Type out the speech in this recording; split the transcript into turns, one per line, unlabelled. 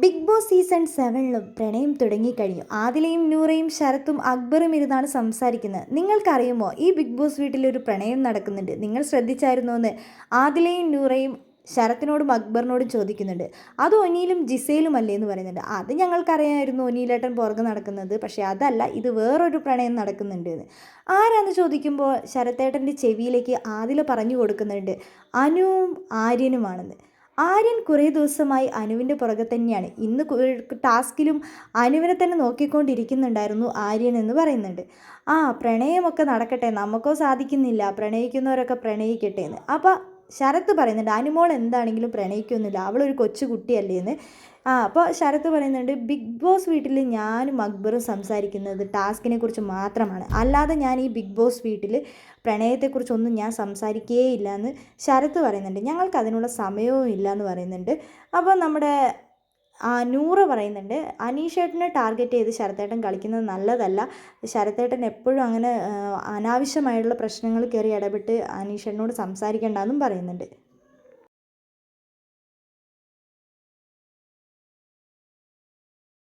Big boss season സെവനിലും പ്രണയം തുടങ്ങിക്കഴിഞ്ഞു. ആദിലയും നൂറയും ശരത്തും അക്ബറും ഇരുന്നാണ് സംസാരിക്കുന്നത്. നിങ്ങൾക്കറിയുമോ ഈ ബിഗ് ബോസ് വീട്ടിലൊരു പ്രണയം നടക്കുന്നുണ്ട്. നിങ്ങൾ ശ്രദ്ധിച്ചായിരുന്നോ എന്ന് ആദിലയും നൂറയും ശരത്തിനോടും അക്ബറിനോടും ചോദിക്കുന്നുണ്ട്. അത് ഒനിയിലും ജിസയിലും അല്ലേ എന്ന് പറയുന്നുണ്ട്. അത് ഞങ്ങൾക്കറിയാമായിരുന്നു ഒനിയിലേട്ടൻ പുറകെ നടക്കുന്നത്. പക്ഷേ അതല്ല ഇത് വേറൊരു പ്രണയം നടക്കുന്നുണ്ട് എന്ന്. ആരാന്ന് ചോദിക്കുമ്പോൾ ശരത്തേട്ടന്റെ ചെവിയിലേക്ക് ആദില പറഞ്ഞു കൊടുക്കുന്നുണ്ട്. അനുവും ആര്യനുമാണെന്ന്. ആര്യൻ കുറേ ദിവസമായി അനുവിന്റെ പുറകെ തന്നെയാണ്. ഇന്ന് ടാസ്കിലും അനുവിനെ തന്നെ നോക്കിക്കൊണ്ടിരിക്കുന്നുണ്ടായിരുന്നു ആര്യൻ എന്ന് പറയുന്നുണ്ട്. ആ പ്രണയമൊക്കെ നടക്കട്ടെ നമുക്കോ സാധിക്കുന്നില്ല പ്രണയിക്കുന്നവരൊക്കെ പ്രണയിക്കട്ടെ എന്ന്. അപ്പോൾ ശരത്ത് പറയുന്നുണ്ട് അനുമോൾ എന്താണെങ്കിലും പ്രണയിക്കൊന്നുമില്ല അവളൊരു കൊച്ചു കുട്ടിയല്ലേ എന്ന്. ആ അപ്പോൾ ശരത്ത് പറയുന്നുണ്ട് ബിഗ് ബോസ് വീട്ടിൽ ഞാനും അക്ബറും സംസാരിക്കുന്നത് ടാസ്കിനെ കുറിച്ച് മാത്രമാണ്. അല്ലാതെ ഞാൻ ഈ ബിഗ് ബോസ് വീട്ടിൽ പ്രണയത്തെക്കുറിച്ചൊന്നും ഞാൻ സംസാരിക്കുകയില്ല എന്ന് ശരത്ത് പറയുന്നുണ്ട്. ഞങ്ങൾക്ക് അതിനുള്ള സമയവും ഇല്ല എന്ന് പറയുന്നുണ്ട്. അപ്പോൾ നമ്മുടെ നൂറ് പറയുന്നുണ്ട്. അനീഷേട്ടനെ ടാർഗറ്റ് ചെയ്ത് ശരത്തേട്ടൻ കളിക്കുന്നത് നല്ലതല്ല. ശരത്തേട്ടൻ എപ്പോഴും അങ്ങനെ അനാവശ്യമായിട്ടുള്ള പ്രശ്നങ്ങൾ കയറി ഇടപെട്ട് അനീഷേട്ടനോട് സംസാരിക്കേണ്ടെന്നും പറയുന്നുണ്ട്.